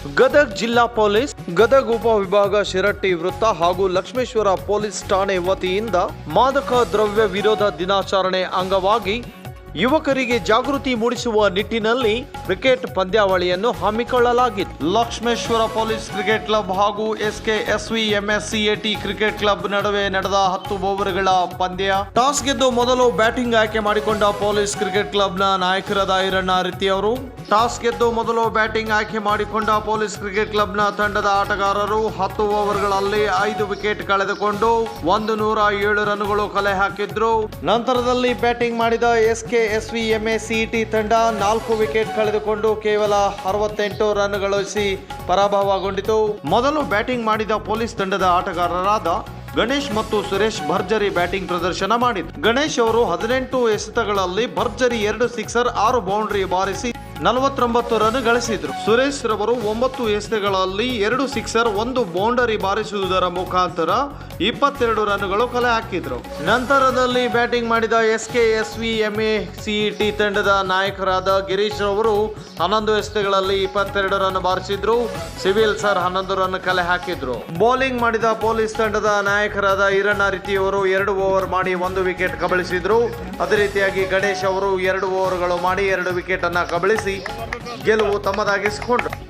ಗದಗ್ ಜಿಲ್ಲಾ ಪೊಲೀಸ್, ಗದಗ್ ಉಪವಿಭಾಗ ಶಿರಟ್ಟಿ ವೃತ್ತ ಹಾಗೂ ಲಕ್ಷ್ಮೇಶ್ವರ ಪೊಲೀಸ್ ಠಾಣೆ ವತಿಯಿಂದ ಮಾದಕ ದ್ರವ್ಯ ವಿರೋಧ ದಿನಾಚರಣೆ ಅಂಗವಾಗಿ ಯುವಕರಿಗೆ ಜಾಗೃತಿ ಮೂಡಿಸುವ ನಿಟ್ಟಿನಲ್ಲಿ ಕ್ರಿಕೆಟ್ ಪಂದ್ಯಾವಳಿಯನ್ನು ಹಮ್ಮಿಕೊಳ್ಳಲಾಗಿತ್ತು. ಲಕ್ಷ್ಮೇಶ್ವರ ಪೊಲೀಸ್ ಕ್ರಿಕೆಟ್ ಕ್ಲಬ್ ಹಾಗೂ S K S V M S C A T cricket club ನಡುವೆ ನಡೆದ ಹತ್ತು ಓವರ್ಗಳ ಪಂದ್ಯ. ಟಾಸ್ ಗೆದ್ದು ಮೊದಲು ಬ್ಯಾಟಿಂಗ್ ಆಯ್ಕೆ ಮಾಡಿಕೊಂಡ ಪೊಲೀಸ್ ಕ್ರಿಕೆಟ್ ಕ್ಲಬ್ನ ನಾಯಕರಾದ ಐರಣ್ಣ ರೀತಿ ಅವರು, ಟಾಸ್ ಗೆದ್ದು ಮೊದಲು ಬ್ಯಾಟಿಂಗ್ ಆಯ್ಕೆ ಮಾಡಿಕೊಂಡ ಪೊಲೀಸ್ ಕ್ರಿಕೆಟ್ ಕ್ಲಬ್ನ ತಂಡದ ಆಟಗಾರರು ಹತ್ತು ಓವರ್ಗಳಲ್ಲಿ ಐದು ವಿಕೆಟ್ ಕಳೆದುಕೊಂಡು ಒಂದು ನೂರ ಏಳು ರನ್ಗಳು ಕಲೆ ಹಾಕಿದ್ರು. ನಂತರದಲ್ಲಿ ಬ್ಯಾಟಿಂಗ್ ಮಾಡಿದ ಎಸ್ಕೆ ಎಸ್ವಿ ಸಿ ಸಿಇಟಿ ತಂಡ ನಾಲ್ಕು ವಿಕೆಟ್ ಕಳೆದುಕೊಂಡು ಕೇವಲ ಅರವತ್ತೆಂಟು ರನ್ ಗಳಿಸಿ ಪರಾಭವಗೊಂಡಿತು. ಮೊದಲು ಬ್ಯಾಟಿಂಗ್ ಮಾಡಿದ ಪೊಲೀಸ್ ತಂಡದ ಆಟಗಾರರಾದ ಗಣೇಶ್ ಮತ್ತು ಸುರೇಶ್ ಭರ್ಜರಿ ಬ್ಯಾಟಿಂಗ್ ಪ್ರದರ್ಶನ ಮಾಡಿದ್ರು. ಗಣೇಶ್ ಅವರು ಹದಿನೆಂಟು ಎಸೆತಗಳಲ್ಲಿ ಭರ್ಜರಿ ಎರಡು ಸಿಕ್ಸರ್, ಆರು ಬೌಂಡ್ರಿ ಬಾರಿಸಿ ನಲವತ್ತೊಂಬತ್ತು ರನ್ ಗಳಿಸಿದ್ರು. ಸುರೇಶ್ ರವರು ಒಂಬತ್ತು ಎಸೆತಗಳಲ್ಲಿ ಎರಡು ಸಿಕ್ಸರ್, ಒಂದು ಬೌಂಡರಿ ಬಾರಿಸುವುದರ ಮುಖಾಂತರ ಇಪ್ಪತ್ತೆರಡು ರನ್ಗಳು ಕಲೆ ಹಾಕಿದ್ರು. ನಂತರದಲ್ಲಿ ಬ್ಯಾಟಿಂಗ್ ಮಾಡಿದ S K S V M MA CET ತಂಡದ ನಾಯಕರಾದ ಗಿರೀಶ್ ರವರು ಹನ್ನೊಂದು ಎಸೆತಗಳಲ್ಲಿ ಇಪ್ಪತ್ತೆರಡು ರನ್ ಬಾರಿಸಿದ್ರು. ಸಿವಿಲ್ ಸರ್ ಹನ್ನೊಂದು ರನ್ ಕಲೆ ಹಾಕಿದ್ರು. ಬೌಲಿಂಗ್ ಮಾಡಿದ ಪೊಲೀಸ್ ತಂಡದ ನಾಯಕರಾದ ಈರಣ್ಣ ರೀತಿಯವರು ಎರಡು ಓವರ್ ಮಾಡಿ ಒಂದು ವಿಕೆಟ್ ಕಬಳಿಸಿದ್ರು. ಅದೇ ರೀತಿಯಾಗಿ ಗಣೇಶ್ ಅವರು ಎರಡು ಓವರ್ಗಳು ಮಾಡಿ ಎರಡು ವಿಕೆಟ್ ಅನ್ನ ಕಬಳಿಸಿ ಗೆಲುವು ತಮ್ಮದಾಗಿಸಿಕೊಂಡ್ರು.